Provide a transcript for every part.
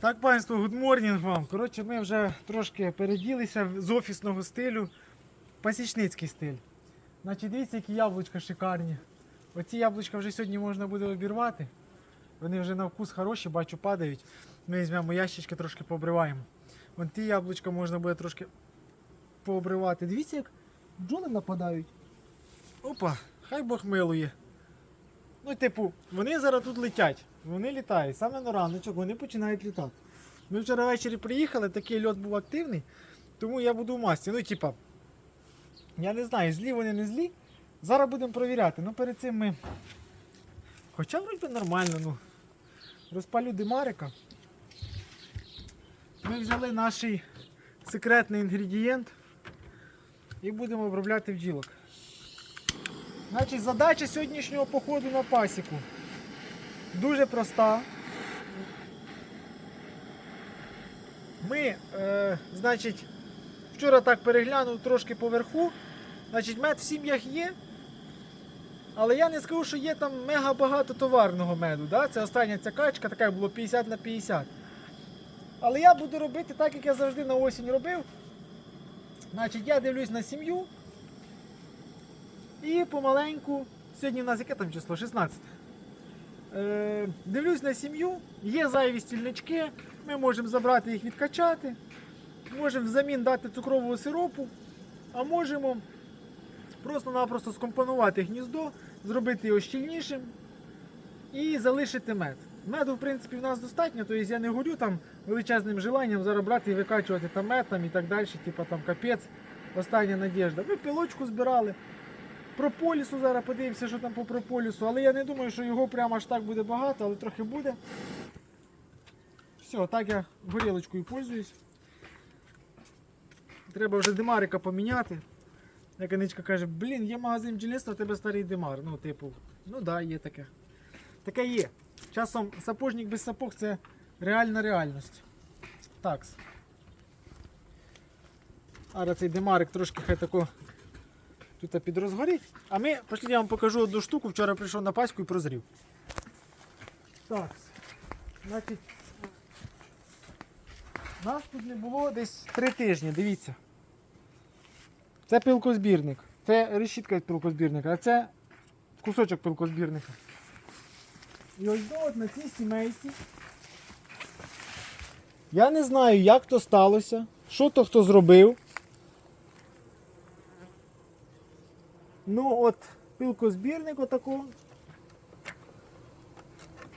Так, панство, гудморнінг вам. Коротше, ми вже трошки переділися з офісного стилю пасічницький стиль. Значить, дивіться, які яблучка шикарні. Оці яблучка вже сьогодні можна буде обірвати. Вони вже на вкус хороші, бачу, падають. Ми візьмемо ящички, трошки пообриваємо. Вон ті яблучка можна буде трошки пообривати. Дивіться, як бджоли нападають. Опа, хай Бог милує. Ну, типу, вони зараз тут летять. Вони літають. Саме на раночок вони починають літати. Ми вчора ввечері приїхали, такий льот був активний, тому я буду в масці. Ну, типа, я не знаю, злі вони не злі. Зараз будемо провіряти. Ну, перед цим ми. Хоча вроді нормально, ну. Розпалю димарика. Ми взяли наш секретний інгредієнт і будемо обробляти бджілок. Значить, задача сьогоднішнього походу на пасіку дуже проста. Ми, е, значить, вчора так переглянув трошки поверху. Значить, мед в сім'ях є. Але я не скажу, що є там мега багато товарного меду. Да? Це остання ця качка, така було 50 на 50. Але я буду робити так, як я завжди на осінь робив. Значить, я дивлюсь на сім'ю. І помаленьку, сьогодні у нас яке там число? 16. Е, дивлюсь на сім'ю, є зайві стільнички, ми можемо забрати їх відкачати, можемо взамін дати цукрового сиропу, а можемо просто-напросто скомпонувати гніздо, зробити його щільнішим і залишити мед. Меду, в принципі, в нас достатньо, тобто я не горю там величезним желанням зараз і викачувати там мед там, і так далі, типу там капець, остання надіжда. Ми пілочку збирали. Прополісу зараз подивимося, що там по прополісу, але я не думаю, що його прямо аж так буде багато, але трохи буде. Все, так я горілочкою пользуюсь. Треба вже димарика поміняти. Як Аничка каже, блін, є магазин бджільництва, в тебе старий димар. Ну, типу, ну так, да, є таке. Таке є. Часом сапожник без сапог це реальна реальність. Так. Зараз цей димарик трошки хай тако тут підрозгорить. А ми, пошліть, я вам покажу одну штуку. Вчора прийшов на паську і прозрів. Так. Значить, нас тут не було десь три тижні, дивіться. Це пилкозбірник. Це решітка від пилкозбірника, а це кусочок пилкозбірника. І ось от на цій сімейці. Я не знаю, як то сталося, що то хто зробив. Ну от, пилкозбірник отако.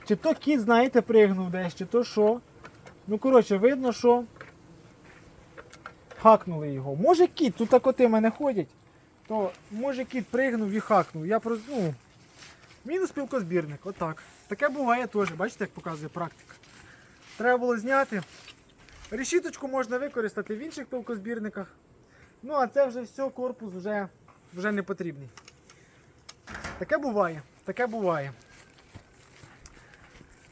Чи то кіт, знаєте, пригнув десь, чи то що. Ну, коротше, видно, що хакнули його. Може кіт, тут так коти мене ходять, то може кіт пригнув і хакнув. Я просто, ну, мінус пілкозбірник, отак. Таке буває теж, бачите, як показує практика. Треба було зняти. Решіточку можна використати в інших пилкозбірниках. Ну, а це вже все, корпус вже, вже не потрібний. Таке буває, таке буває.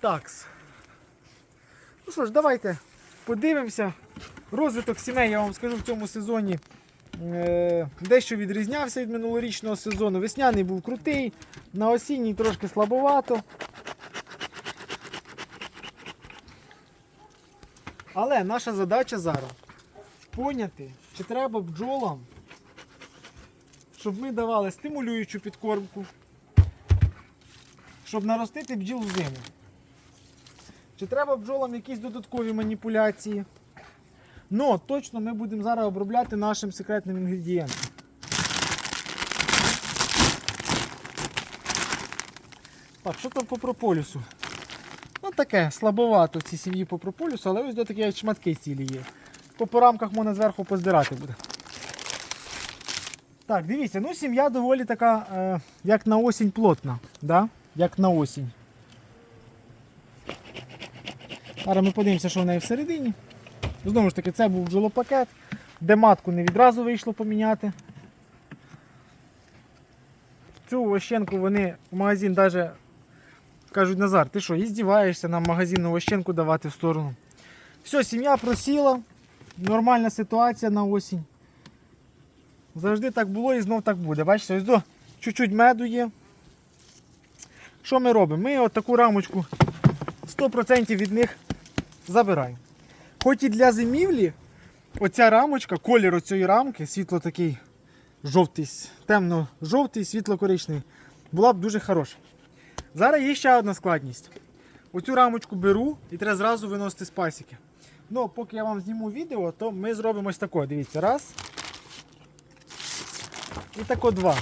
Такс. Ну що ж, давайте подивимося. Розвиток сімей, я вам скажу, в цьому сезоні е, дещо відрізнявся від минулорічного сезону. Весняний був крутий, на осінній трошки слабовато. Але наша задача зараз поняти, чи треба бджолам, щоб ми давали стимулюючу підкормку, щоб наростити бджіл в зиму. Чи треба бджолам якісь додаткові маніпуляції? Ну, точно ми будемо зараз обробляти нашим секретним інгредієнтом. Так, що там по прополісу? Ну таке, слабовато в цій сім'ї по прополісу, але ось до такі шматки цілі є. По порамках можна зверху поздирати буде. Так, дивіться, ну сім'я доволі така, е, як на осінь плотна. Да? Як на осінь. Зараз ми подивимося, що в неї всередині. Знову ж таки, це був бджолопакет, де матку не відразу вийшло поміняти. Цю ощенку вони в магазин навіть кажуть, Назар, ти що, і здіваєшся нам магазинну ощенку давати в сторону. Все, сім'я просіла, нормальна ситуація на осінь. Завжди так було і знов так буде. Бачите, ось до чуть-чуть меду є. Що ми робимо? Ми от таку рамочку 100% від них забираю. Хоч і для зимівлі, оця рамочка, колір оцієї рамки, світло такий жовтий, темно-жовтий, світло-коричневий, була б дуже хороша. Зараз є ще одна складність. Оцю рамочку беру і треба зразу виносити з пасіки. Ну, поки я вам зніму відео, то ми зробимо ось тако. Дивіться, раз. І тако два.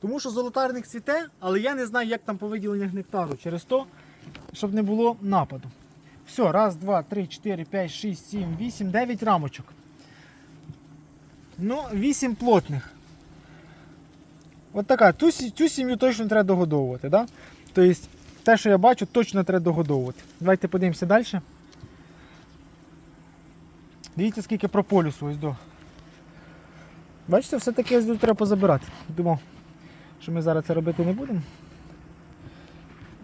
Тому що золотарник цвіте, але я не знаю, як там по виділеннях нектару. Через то, щоб не було нападу. Все, раз, два, три, чотири, п'ять, шість, сім, вісім, дев'ять рамочок. Ну, вісім плотних. От така. Сі- цю сім'ю точно треба догодовувати. Да? Тобто, те, що я бачу, точно треба догодовувати. Давайте подивимося далі. Дивіться, скільки прополісу ось до. Бачите, все-таки тут треба позабирати. Думав, що ми зараз це робити не будемо.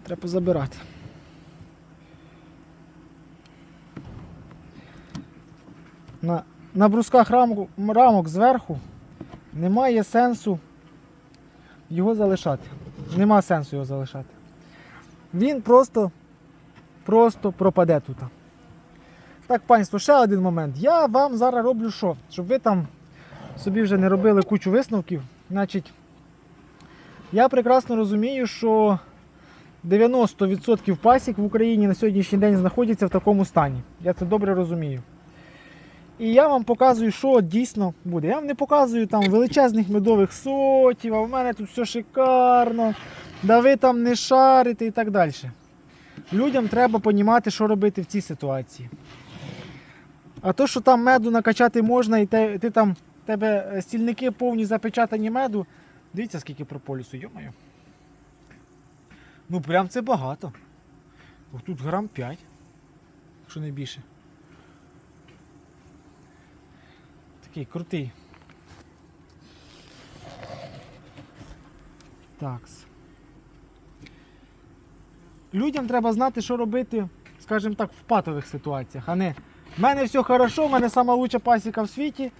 Треба позабирати. На, на брусках рамок, рамок зверху немає сенсу його залишати. Нема сенсу його залишати. Він просто, просто пропаде тут. Так, панство, ще один момент. Я вам зараз роблю що? Щоб ви там собі вже не робили кучу висновків. Значить, я прекрасно розумію, що 90% пасік в Україні на сьогоднішній день знаходяться в такому стані. Я це добре розумію. І я вам показую, що дійсно буде. Я вам не показую там величезних медових сотів, а в мене тут все шикарно, да ви там не шарите і так далі. Людям треба розуміти, що робити в цій ситуації. А то, що там меду накачати можна, і те, ти там, тебе е, стільники повні запечатані меду. Дивіться, скільки прополісу, йомаю. Ну прям це багато. Тут грам 5, якщо не більше. Такий крутий. Такс. Людям треба знати, що робити, скажімо так, в патових ситуаціях, а не в мене все хорошо, в мене лучша пасіка в світі.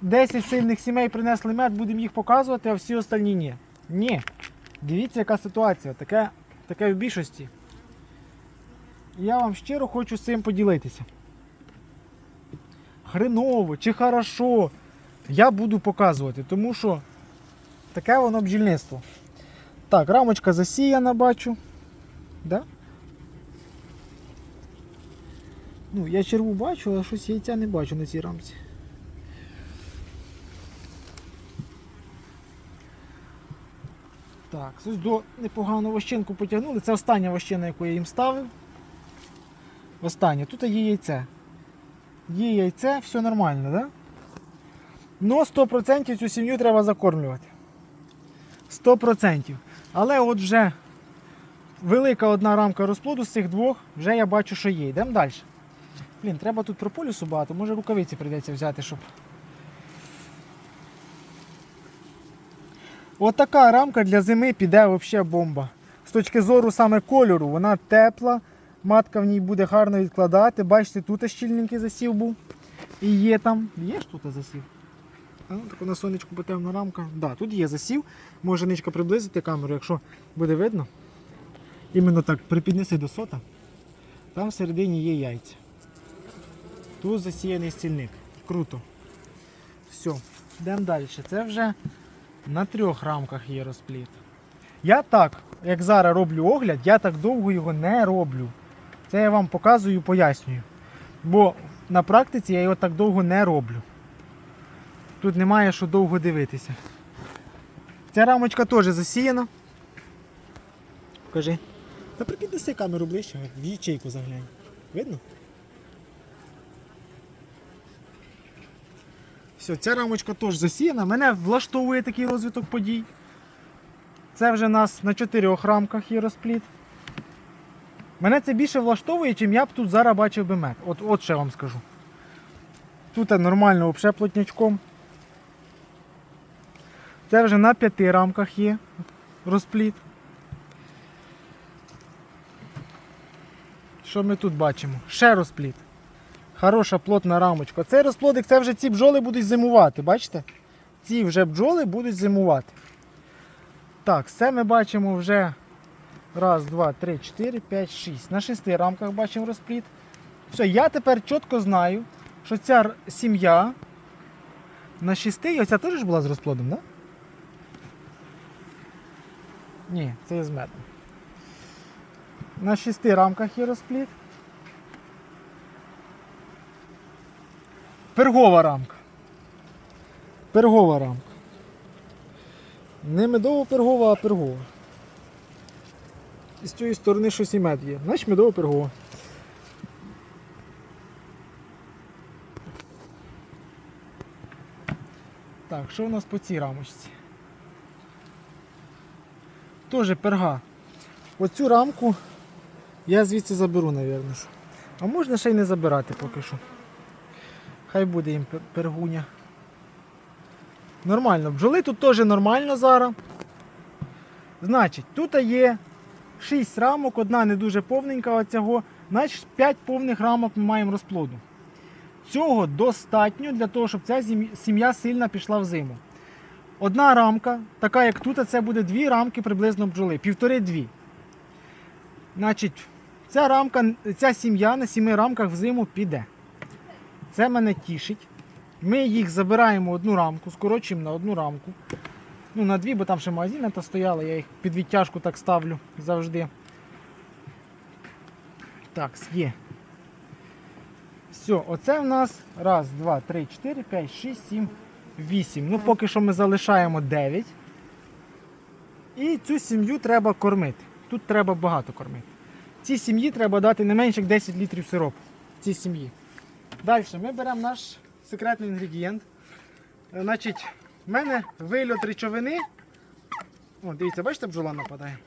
10 сильних сімей принесли мед, будемо їх показувати, а всі остальні ні. Ні. Дивіться, яка ситуація, таке, таке в більшості. Я вам щиро хочу з цим поділитися. Хреново чи хорошо, я буду показувати, тому що таке воно бджільництво. Так, рамочка засіяна, бачу. Да? Ну, я черву бачу, але щось яйця не бачу на цій рамці. Так, ось до непогану вощинку потягнули. Це остання вощина, яку я їм ставив. Остання. Тут є яйце. Є яйце, все нормально? Да? Ну, 100% цю сім'ю треба закормлювати. 100%. Але от вже велика одна рамка розплоду з цих двох, вже я бачу, що є. Йдемо далі. Блін, треба тут прополісу багато, може рукавиці прийдеться взяти, щоб. От рамка для зими піде взагалі бомба. З точки зору саме кольору, вона тепла, матка в ній буде гарно відкладати. Бачите, тут щільненький засів був. І є там. Є ж тут засів? А, ну, так на сонечку потемна рамка. Да, тут є засів. Може ничка приблизити камеру, якщо буде видно. Іменно так припіднеси до сота. Там всередині є яйця. Тут засіяний стільник. Круто. Все, йдемо далі. Це вже на трьох рамках є розпліт. Я так, як зараз роблю огляд, я так довго його не роблю. Це я вам показую, пояснюю. Бо на практиці я його так довго не роблю. Тут немає що довго дивитися. Ця рамочка теж засіяна. Покажи. Та припіднеси камеру ближче, в ячейку заглянь. Видно? Все, ця рамочка теж засіяна. Мене влаштовує такий розвиток подій. Це вже у нас на чотирьох рамках є розпліт. Мене це більше влаштовує, чим я б тут зараз бачив би мед. От, от я вам скажу. Тут нормально взагалі плотнячком. Це вже на п'яти рамках є розпліт. Що ми тут бачимо? Ще розпліт. Хороша плотна рамочка. Цей розплодик, це вже ці бджоли будуть зимувати, бачите? Ці вже бджоли будуть зимувати. Так, це ми бачимо вже Раз, два, три, чотири, п'ять, шість. На шести рамках бачимо розпліт. Все, я тепер чітко знаю, що ця сім'я на шести, оця теж була з розплодом, так? Да? Ні, це є з медом. На шести рамках є розпліт. Пергова рамка. Пергова рамка. Не медово-пергова, а пергова. І з цієї сторони щось і мед є. Значить медово-пергова. Так, що у нас по цій рамочці? Тоже перга. Оцю рамку я звідси заберу, що. А можна ще й не забирати поки що. Хай буде їм пергуня. Нормально. Бджоли тут теж нормально зараз. Значить, тут є 6 рамок, одна не дуже повненька оцього. Значить 5 повних рамок ми маємо розплоду. Цього достатньо для того, щоб ця сім'я сильно пішла в зиму. Одна рамка, така як тут, це буде дві рамки приблизно бджоли, півтори-дві. Значить, ця рамка, ця сім'я на сіми рамках в зиму піде. Це мене тішить. Ми їх забираємо одну рамку, скорочуємо на одну рамку. Ну, на дві, бо там ще магазини та стояли, я їх під відтяжку так ставлю завжди. Так, є. Все, оце в нас раз, два, три, чотири, п'ять, шість, сім, вісім. Ну, поки що ми залишаємо 9. І цю сім'ю треба кормити. Тут треба багато кормити. Цій сім'ї треба дати не менше як 10 літрів сиропу. Цій сім'ї. Далі ми беремо наш секретний інгредієнт. Значить, в мене вильот речовини. О, дивіться, бачите, бджола нападає.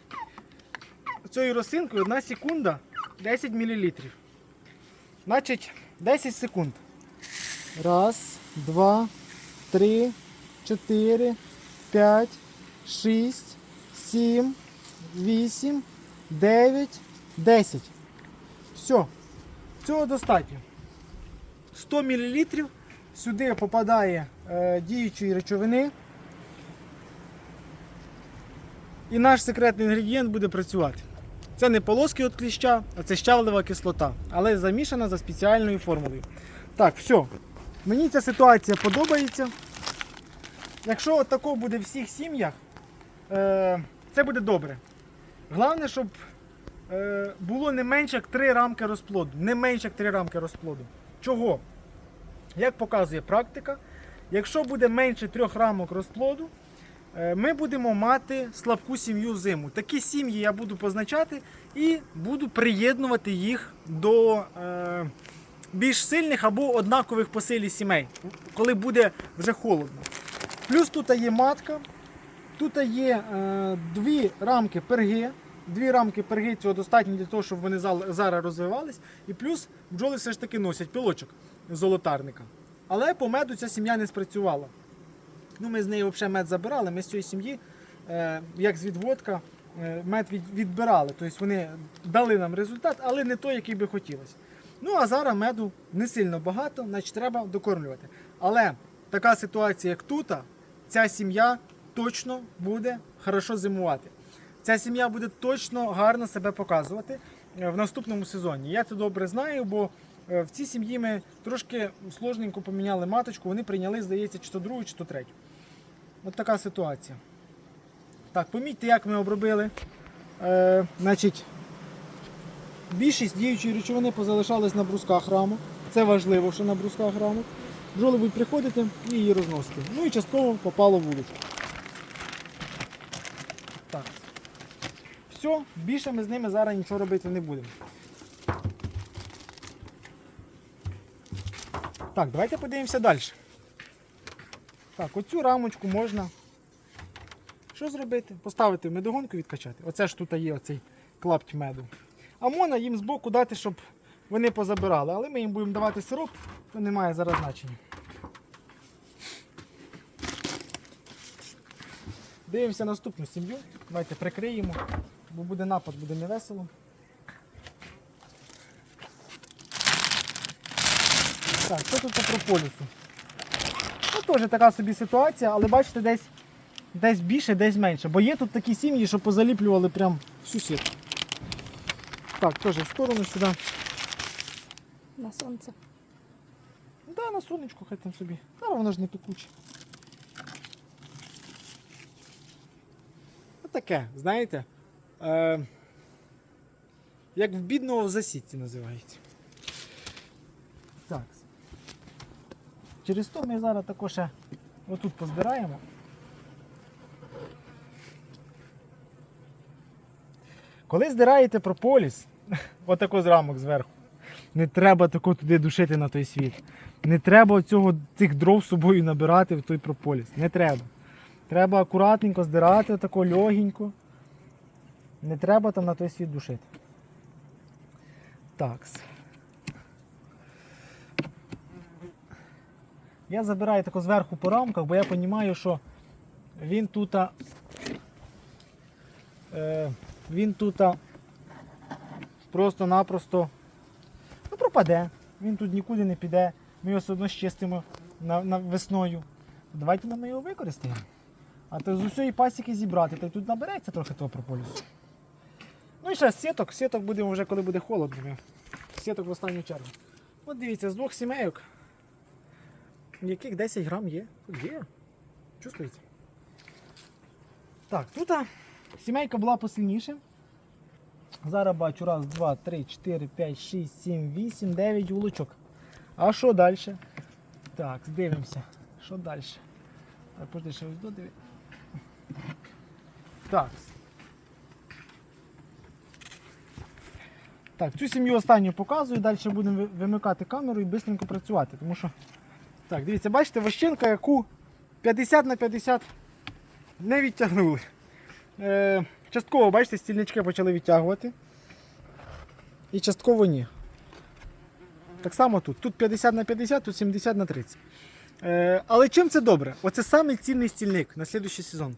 Цією росинкою 1 секунда 10 мл. Значить, 10 секунд. Раз, два, три, чотири, п'ять, шість, сім, вісім, дев'ять, десять. Все. Цього достатньо. 100 мл сюди попадає е, діючої речовини. І наш секретний інгредієнт буде працювати. Це не полоски від кліща, а це щавлева кислота, але замішана за спеціальною формулою. Так, все. Мені ця ситуація подобається. Якщо от тако буде в всіх сім'ях, е, це буде добре. Головне, щоб е, було не менше як 3 рамки розплоду. Не менше як 3 рамки розплоду. Чого? Як показує практика, якщо буде менше трьох рамок розплоду, е, ми будемо мати слабку сім'ю зиму. Такі сім'ї я буду позначати і буду приєднувати їх до е, більш сильних або однакових по силі сімей, коли буде вже холодно. Плюс тут є матка, тут є е, дві рамки перги. Дві рамки перги цього достатньо для того, щоб вони зараз розвивались. І плюс бджоли все ж таки носять пилочок золотарника. Але по меду ця сім'я не спрацювала. Ну, ми з неї взагалі мед забирали. Ми з цієї сім'ї, е, як з відводка, е, мед від, відбирали. Тобто вони дали нам результат, але не той, який би хотілося. Ну, а зараз меду не сильно багато, значить треба докормлювати. Але така ситуація, як тут, ця сім'я точно буде хорошо зимувати. Ця сім'я буде точно гарно себе показувати е, в наступному сезоні. Я це добре знаю, бо е, в цій сім'ї ми трошки сложненько поміняли маточку, вони прийняли, здається, чи то другу, чи то третю. От така ситуація. Так, помітьте, як ми обробили. Е, значить, більшість діючої речовини позалишались на брусках рамок. Це важливо, що на брусках рамок. Бджоли будуть приходити і її розносити. Ну і частково попало в вулицю. Все, більше ми з ними зараз нічого робити не будемо. Так, давайте подивимося далі. Так, оцю рамочку можна. Що зробити? Поставити в медогонку відкачати. Оце ж тут є оцей клапть меду. А можна їм збоку дати, щоб вони позабирали. Але ми їм будемо давати сироп, то немає зараз значення. Дивимося наступну сім'ю. Давайте прикриємо, бо буде напад, буде невесело. Так, що тут по прополісу? Ну, теж така собі ситуація, але бачите, десь, десь більше, десь менше. Бо є тут такі сім'ї, що позаліплювали прям всю сітку. Так, теж в сторону сюди. На сонце. Да, на сонечку хай там собі. Зараз воно ж не пекуче. Отаке, знаєте. Е, як в бідного в засідці називається. Так. Через то ми зараз також ще отут позбираємо. Коли здираєте прополіс, отако з рамок зверху, не треба тако туди душити на той світ. Не треба цього, цих дров з собою набирати в той прополіс. Не треба. Треба акуратненько здирати, тако легенько. Не треба там на той світ душити. Так. Я забираю тако зверху по рамках, бо я розумію, що він тут. Е, він тут просто-напросто ну, пропаде. Він тут нікуди не піде. Ми його все одно щистимо на, на весною. Давайте ми його використаємо. А то з усієї пасіки зібрати, та й тут набереться трохи того прополісу. Ну і ще сіток. Сіток будемо вже коли буде холодно. Сіток в останню чергу. От дивіться, з двох сімейок. Яких 10 грам є? Тут є. Чувствуєте? Так, тут сімейка була посильніше. Зараз бачу раз, два, три, чотири, п'ять, шість, сім, вісім, дев'ять вулочок. А що далі? Так, дивимося. Що далі? Так, ще ось додиви. Так. Так, цю сім'ю останню показую, далі будемо вимикати камеру і швидко працювати. Тому що. Так, дивіться, бачите, вощинка, яку 50 на 50 не відтягнули. Е, частково, бачите, стільнички почали відтягувати. І частково ні. Так само тут. Тут 50 на 50, тут 70 на 30. Е, але чим це добре? Оце самий цінний стільник на слідуючий сезон.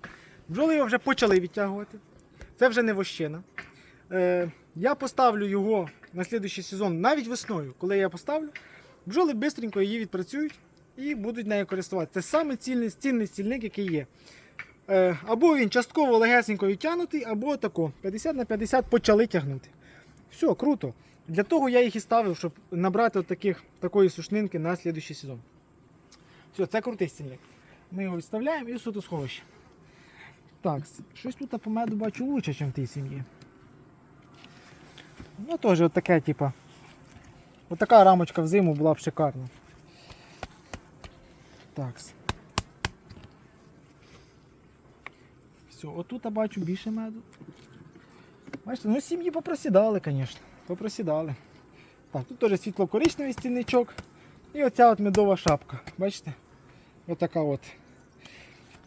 Бджоли його вже почали відтягувати. Це вже не вощина. Е, я поставлю його на слідуючий сезон навіть весною. Коли я поставлю, бджоли швидко її відпрацюють і будуть нею користуватися. Це самий цінний, цінний стільник, який є. Е, або він частково легесенько відтягнутий, або тако 50 на 50 почали тягнути. Все, круто. Для того я їх і ставив, щоб набрати таких, такої сушнинки на слідуючий сезон. Все, це крутий стільник. Ми його відставляємо і в сховище. Так, щось тут по меду бачу лучше, ніж в тій сім'ї. Ну теж от таке, типа. От така рамочка в зиму була б шикарна. Так. Все, отут я бачу більше меду. Бачите, ну сім'ї попросідали, звісно. Попросідали. Так, тут теж світло-коричневий стільничок. І оця от медова шапка. Бачите? Отака от.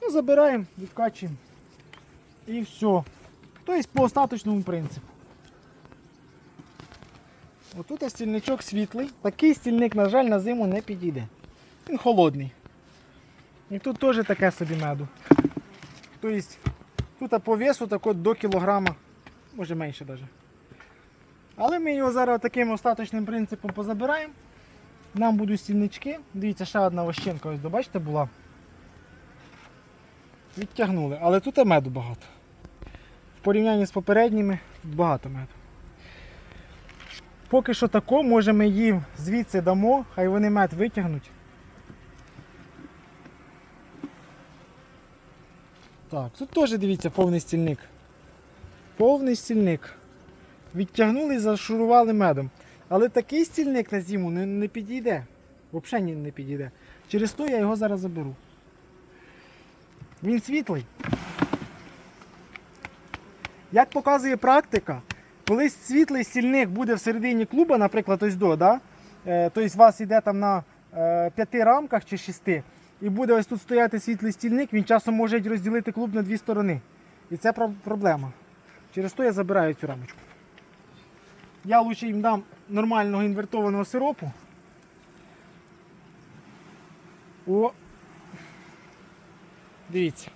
Ну, забираємо, відкачуємо. І все. Тобто по остаточному принципу. Отут стільничок світлий. Такий стільник, на жаль, на зиму не підійде. Він холодний. І тут теж таке собі меду. Тобто тут по весу так от до кілограма, може менше навіть. Але ми його зараз таким остаточним принципом позабираємо. Нам будуть стільнички. Дивіться, ще одна вощенка, ось бачите, була. Відтягнули, але тут і меду багато. В порівнянні з попередніми тут багато меду. Поки що тако, може ми їм звідси дамо, хай вони мед витягнуть. Так, тут теж дивіться повний стільник. Повний стільник. Відтягнули і зашурували медом. Але такий стільник на зиму не, не підійде. Взагалі не підійде. Через то я його зараз заберу. Він світлий. Як показує практика, коли світлий стільник буде всередині клуба, наприклад, ось до, да? е, тобто у вас йде там на е, п'яти рамках чи шести, і буде ось тут стояти світлий стільник, він часом може розділити клуб на дві сторони. І це про- проблема. Через то я забираю цю рамочку. Я лучше їм дам нормального інвертованого сиропу. О! Дивіться.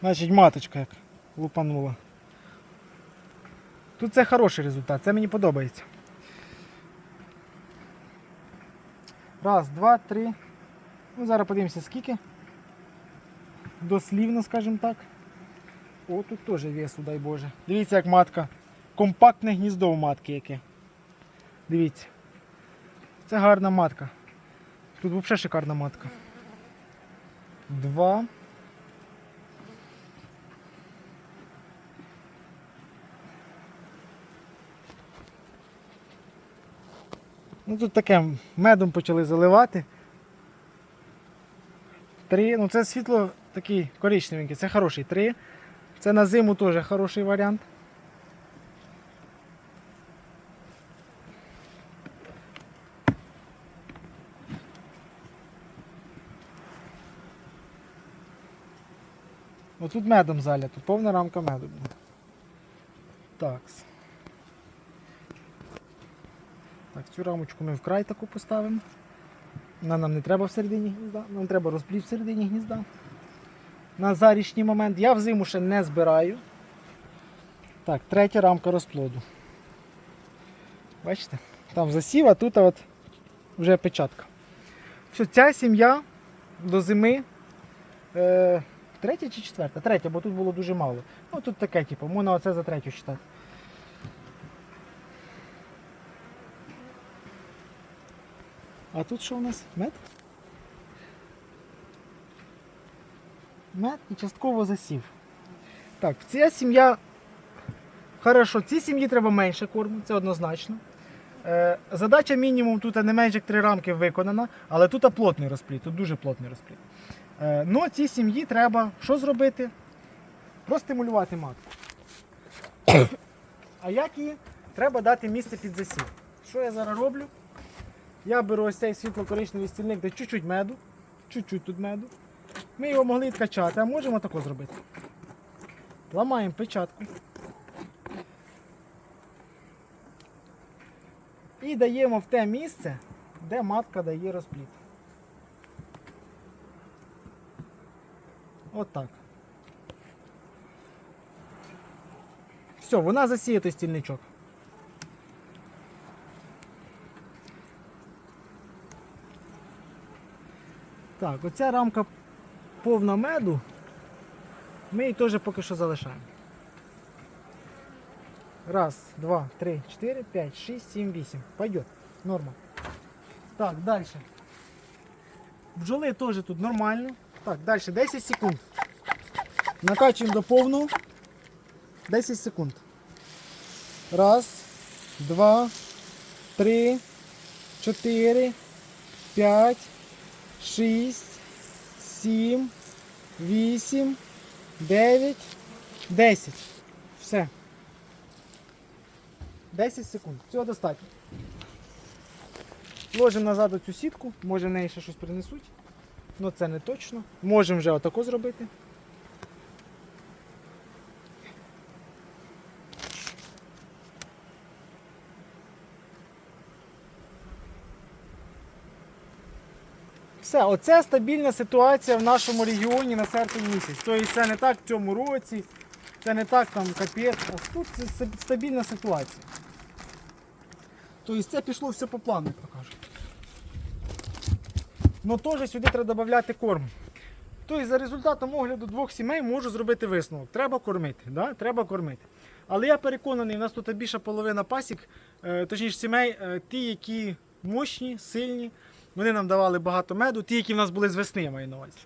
Значить, маточка як лупанула. Тут це хороший результат, це мені подобається. Раз, два, три. Ну, зараз подивимося скільки. Дослівно, скажімо так. О, тут теж весу, дай Боже. Дивіться, як матка компактне гніздо у матки яке. Дивіться. Це гарна матка. Тут взагалі шикарна матка. Два. Ну тут таке медом почали заливати. Три. Ну це світло такий коричневенький, це хороший. Три. Це на зиму теж хороший варіант. Отут медом залято, повна рамка меду. буде. Так. Так, цю рамочку ми вкрай таку поставимо. Вона нам не треба всередині гнізда, нам треба розплід всередині гнізда. На зарічний момент. Я взиму ще не збираю. Так, третя рамка розплоду. Бачите? Там засів, а тут от вже печатка. Все, ця сім'я до зими. Е, третя чи четверта? Третя, бо тут було дуже мало. Ну тут таке, типу, можна оце за третю вважати. А тут що у нас? Мед? Мед і частково засів. Так, ця сім'я. Хорошо, цій сім'ї треба менше корму, це однозначно. Е, задача мінімум тут не менше як три рамки виконана, але тут плотний розплід, тут дуже плотний розплід. Е, ну, цій сім'ї треба що зробити? Простимулювати матку. А як її? Треба дати місце під засів. Що я зараз роблю? Я беру ось цей світло-коричневий стільник, де чуть-чуть меду, чуть-чуть тут меду. Ми його могли відкачати, а можемо тако зробити. Ламаємо печатку. І даємо в те місце, де матка дає розплід. Отак. Все, вона засіє той стільничок. Так, оця рамка повна меду. Ми її теж поки що залишаємо. Раз, два, три, чотири, п'ять, шість, сім, вісім. Пойдет. Норма. Так, далі. Бджоли теж тут нормально. Так, далі 10 секунд. Накачуємо до повного. 10 секунд. Раз, два, три, чотири, п'ять, шість, сім, вісім, дев'ять, десять. Все. 10 секунд. Цього достатньо. Ложимо назад оцю сітку, може в неї ще щось принесуть. Ну це не точно. Можемо вже отако зробити. Все, оце стабільна ситуація в нашому регіоні на серпень місяць. Тобто це не так в цьому році, це не так там капець, а тут це стабільна ситуація. Тобто це пішло все по плану, як то кажуть. Ну теж сюди треба додати корм. Тобто за результатом огляду двох сімей можу зробити висновок. Треба кормити. Да? Треба кормити. Але я переконаний, у нас тут більша половина пасік, е, точніше сімей, е, ті, які мощні, сильні, вони нам давали багато меду, ті, які в нас були з весни, я маю на увазі.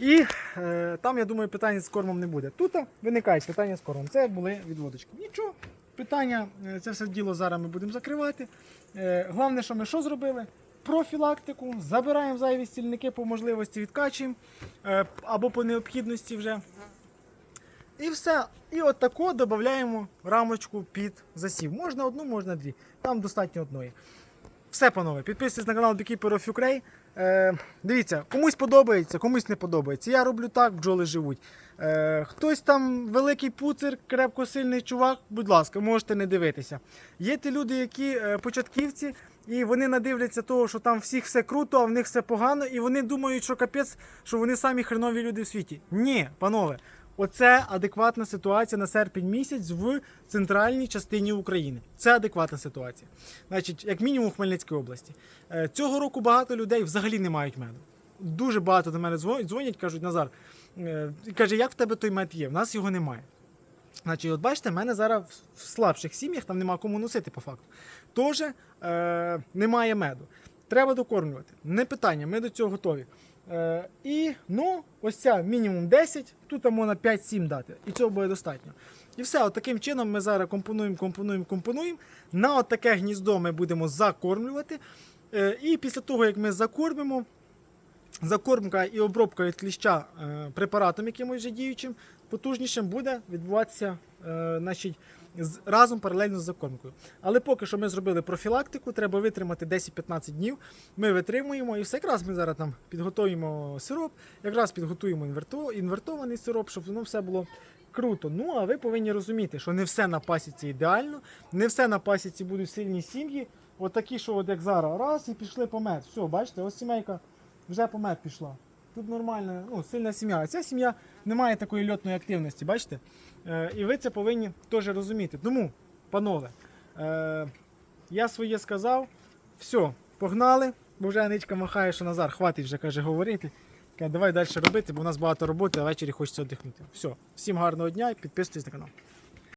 І е, там, я думаю, питання з кормом не буде. Тут виникають питання з кормом. Це були відводочки. Нічого, питання, е, це все діло зараз ми будемо закривати. Е, головне, що ми що зробили? Профілактику, забираємо зайві стільники по можливості, відкачуємо е, або по необхідності вже. І все. І от додаємо рамочку під засів. Можна одну, можна дві. Там достатньо одної. Все, панове, підписуйтесь на канал Beekeeper of Ukraine. Е, дивіться, комусь подобається, комусь не подобається. Я роблю так, бджоли живуть. Е, хтось там великий пуцир, крепко сильний чувак, будь ласка, можете не дивитися. Є ті люди, які е, початківці, і вони надивляться того, що там всіх все круто, а в них все погано, і вони думають, що капець, що вони самі хренові люди в світі. Ні, панове. Оце адекватна ситуація на серпень місяць в центральній частині України. Це адекватна ситуація. Значить, як мінімум в Хмельницькій області. Е, Цього року багато людей взагалі не мають меду. Дуже багато до мене дзвонять, кажуть, Назар, е, каже, як в тебе той мед є? В нас його немає. Значить, от бачите, в мене зараз в слабших сім'ях там нема кому носити по факту. Тож е, немає меду. Треба докормлювати. Не питання, ми до цього готові. Е, і ну, ось ця мінімум 10, тут можна 5-7 дати. І цього буде достатньо. І все, от таким чином ми зараз компонуємо, компонуємо, компонуємо. На от таке гніздо ми будемо закормлювати. Е, і після того, як ми закормимо, закормка і обробка від кліща е, препаратом якимось вже діючим, потужнішим буде відбуватися е, значить, разом паралельно з закормкою. Але поки що ми зробили профілактику, треба витримати 10-15 днів. Ми витримуємо і все якраз ми зараз там підготуємо сироп, якраз підготуємо інверто, інвертований сироп, щоб воно все було круто. Ну а ви повинні розуміти, що не все на пасіці ідеально, не все на пасіці будуть сильні сім'ї. От такі, що от як зараз, раз і пішли по мед. Все, бачите, ось сімейка вже по мед пішла. Тут нормальна, ну, сильна сім'я. А ця сім'я не має такої льотної активності, бачите? Е, і ви це повинні теж розуміти. Тому, панове, е, я своє сказав. Все, погнали, бо вже Аничка махає, що Назар, хватить вже каже говорити. Давай далі робити, бо у нас багато роботи, а ввечері хочеться віддихнути. Все, всім гарного дня і підписуйтесь на канал.